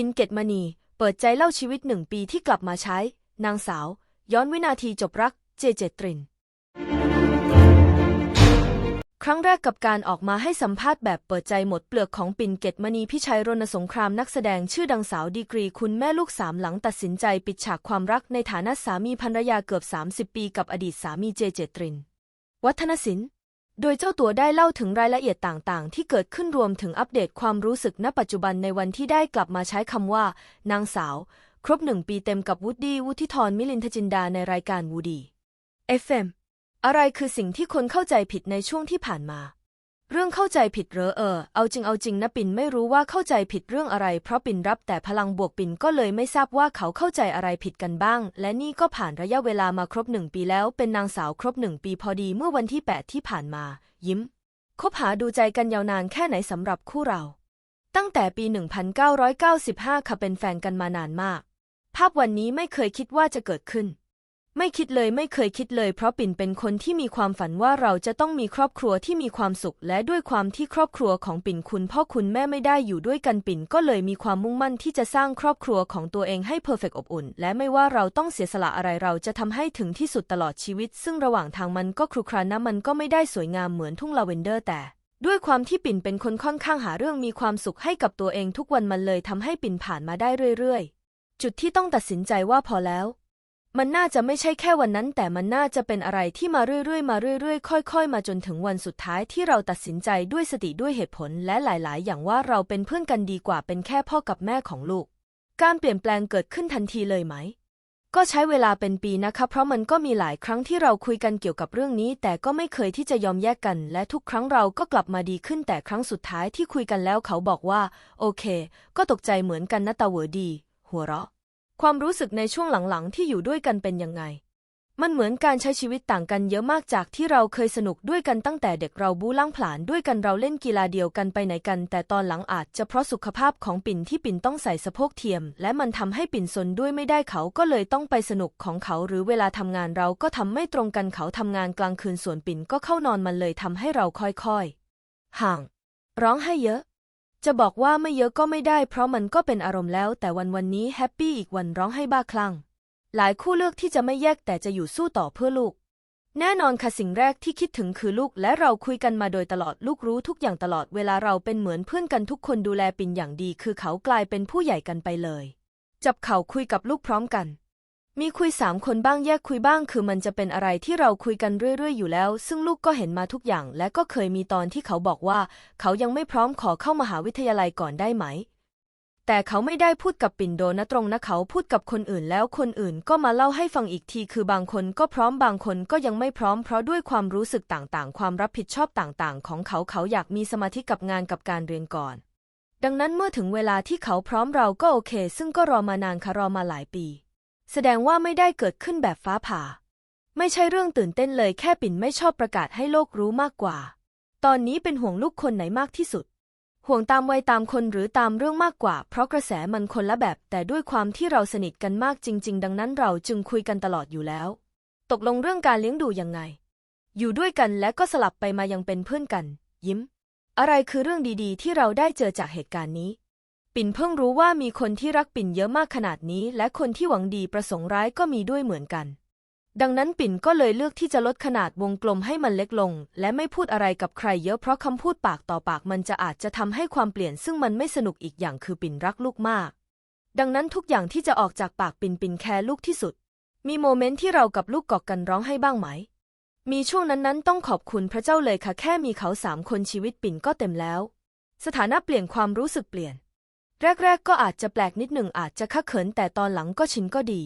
ปินเกตมณี เปิดใจเล่าชีวิตหนึ่งปีที่กลับมาใช้ นางสาว ย้อนวินาทีจบรัก เจเจตริน ครั้งแรกกับการออกมาให้สัมภาษณ์แบบเปิดใจหมดเปลือกของปินเกตมณีพิชัยรณสงครามนักแสดงชื่อดังสาวดีกรีคุณแม่ลูกสามหลังตัดสินใจปิดฉากความรักในฐานะสามีภรรยาเกือบ 30 ปีกับอดีตสามีเจเจตริน วัฒนศิลป์ โดยเจ้าตัวได้เล่าถึงรายละเอียดต่างๆ ที่เกิดขึ้นรวมถึงอัปเดตความรู้สึกณปัจจุบันในวันที่ได้กลับมาใช้คำว่า นางสาว ครบหนึ่งปีเต็มกับวูดดี้วุฒิธรมิลินทจินดาในรายการวูดี้ FM อะไรคือสิ่งที่คนเข้าใจผิดในช่วงที่ผ่านมา เรื่องเข้าใจผิดเหรอเออ เอาจริงเอาจริงนะปิ่นไม่รู้ว่าเข้าใจผิดเรื่องอะไร เพราะปิ่นรับแต่พลังบวกปิ่นก็เลยไม่ทราบว่าเขาเข้าใจอะไรผิดกันบ้าง และนี่ก็ผ่านระยะเวลามาครบหนึ่งปีแล้ว เป็นนางสาวครบหนึ่งปีพอดีเมื่อวันที่ 8 ที่ผ่านมา ยิ้ม คบหาดูใจกันยาวนานแค่ไหนสำหรับคู่เรา ตั้งแต่ปี 1995ค่ะเป็นแฟนกันมานานมาก ภาพวันนี้ไม่เคยคิดว่าจะเกิดขึ้น ไม่คิดเลยไม่เคยคิดเลย เพราะปิ่นเป็นคนที่มีความฝันว่าเราจะต้องมีครอบครัวที่มีความสุข และด้วยความที่ครอบครัวของปิ่นคุณพ่อคุณแม่ไม่ได้อยู่ด้วยกันปิ่นก็เลยมีความมุ่งมั่นที่จะสร้างครอบครัวของตัวเองให้เพอร์เฟกอบอุ่น และไม่ว่าเราต้องเสียสละอะไรเราจะทำให้ถึงที่สุดตลอดชีวิต ซึ่งระหว่างทางมันก็ครุขระนะมันก็ไม่ได้สวยงามเหมือนทุ่งลาเวนเดอร์แต่ด้วยความที่ปิ่นเป็นคนค่อนข้างหาเรื่องมีความสุขให้กับตัวเองทุกวันมันเลยทำให้ปิ่นผ่านมาได้เรื่อย ๆ จุดที่ต้องตัดสินใจว่าพอแล้ว มันน่าจะไม่ใช่แค่วันนั้น แต่มันน่าจะเป็นอะไรที่มาเรื่อยๆ มาเรื่อยๆ ค่อย ๆ มาจนถึงวันสุดท้ายที่เราตัดสินใจด้วยสติด้วยเหตุผล และหลาย ๆ อย่างว่าเราเป็นเพื่อนกันดีกว่าเป็นแค่พ่อกับแม่ของลูก การเปลี่ยนแปลงเกิดขึ้นทันทีเลยไหม ก็ใช้เวลาเป็นปีนะคะ เพราะมันก็มีหลายครั้งที่เราคุยกันเกี่ยวกับเรื่องนี้ แต่ก็ไม่เคยที่จะยอมแยกกัน และทุกครั้งเราก็กลับมาดีขึ้น แต่ครั้งสุดท้ายที่คุยกันแล้วเขาบอกว่า โอเค ก็ตกใจเหมือนกันนะตาเวอดี หัวเราะ ความรู้สึกในช่วงหลังๆ ที่อยู่ด้วยกันเป็นยังไง มันเหมือนการใช้ชีวิตต่างกันเยอะมากจากที่เราเคยสนุกด้วยกันตั้งแต่เด็กเราบูล่างผลานด้วยกันเราเล่นกีฬาเดียวกันไปไหนกัน แต่ตอนหลังอาจจะเพราะสุขภาพของปิ่นที่ปิ่นต้องใส่สะโพกเทียม และมันทำให้ปิ่นสนด้วยไม่ได้เขาก็เลยต้องไปสนุกของเขา หรือเวลาทำงานเราก็ทำไม่ตรงกันเขาทำงานกลางคืนส่วนปิ่นก็เข้านอนมันเลยทำให้เราค่อยๆ ห่าง ร้องไห้เยอะ จะบอกว่าไม่เยอะก็ไม่ได้เพราะมันก็เป็นอารมณ์แล้ว แต่วันวันนี้แฮปปี้อีกวันร้องให้บ้าคลั่ง หลายคู่เลือกที่จะไม่แยกแต่จะอยู่สู้ต่อเพื่อลูก แน่นอนค่ะสิ่งแรกที่คิดถึงคือลูก และเราคุยกันมาโดยตลอดลูกรู้ทุกอย่างตลอดเวลาเราเป็นเหมือนเพื่อนกันทุกคนดูแลปินอย่างดี คือเขากลายเป็นผู้ใหญ่กันไปเลย จับเข่าคุยกับลูกพร้อมกัน มีคุยสามคนบ้างแยกคุยบ้าง คือมันจะเป็นอะไรที่เราคุยกันเรื่อย ๆ อยู่แล้ว ซึ่งลูกก็เห็นมาทุกอย่าง และก็เคยมีตอนที่เขาบอกว่า เขายังไม่พร้อมขอเข้ามหาวิทยาลัยก่อนได้ไหม แต่เขาไม่ได้พูดกับปิ่นโดนะตรงนะเขาพูดกับคนอื่นแล้วคนอื่นก็มาเล่าให้ฟังอีกที คือบางคนก็พร้อมบางคนก็ยังไม่พร้อมเพราะด้วยความรู้สึกต่างๆ ความรับผิดชอบต่างๆ ของเขาเขาอยากมีสมาธิกับงานกับการเรียนก่อน ดังนั้นเมื่อถึงเวลาที่เขาพร้อมเราก็โอเค ซึ่งก็รอมานานค่ะรอมาหลายปี แสดงว่าไม่ได้เกิดขึ้นแบบฟ้าผ่า ไม่ใช่เรื่องตื่นเต้นเลยแค่ปิ่นไม่ชอบประกาศให้โลกรู้มากกว่า ตอนนี้เป็นห่วงลูกคนไหนมากที่สุด ห่วงตามวัยตามคนหรือตามเรื่องมากกว่า เพราะกระแสมันคนละแบบ แต่ด้วยความที่เราสนิทกันมากจริง ๆ ดังนั้นเราจึงคุยกันตลอดอยู่แล้ว ตกลงเรื่องการเลี้ยงดูยังไง อยู่ด้วยกันและก็สลับไปมายังเป็นเพื่อนกัน ยิ้ม อะไรคือเรื่องดีๆ ที่เราได้เจอจากเหตุการณ์นี้ ปิ่นเพิ่งรู้ว่ามีคนที่รักปิ่นเยอะมากขนาดนี้ และคนที่หวังดีประสงค์ร้ายก็มีด้วยเหมือนกัน ดังนั้นปิ่นก็เลยเลือกที่จะลดขนาดวงกลมให้มันเล็กลง และไม่พูดอะไรกับใครเยอะเพราะคำพูดปากต่อปากมันจะอาจจะทำให้ความเปลี่ยนซึ่งมันไม่สนุกอีกอย่างคือปิ่นรักลูกมาก ดังนั้นทุกอย่างที่จะออกจากปากปิ่นปิ่นแคร์ลูกที่สุด มีโมเมนต์ที่เรากับลูกกอกกันร้องให้บ้างไหม มีช่วงนั้นๆต้องขอบคุณพระเจ้าเลยค่ะแค่มีเขาสามคนชีวิตปิ่นก็เต็มแล้ว สถานะเปลี่ยนความรู้สึกเปลี่ยน แรกๆ ก็อาจจะแปลกนิดหนึ่งอาจจะขะเขินแต่ตอนหลังก็ชินก็ดี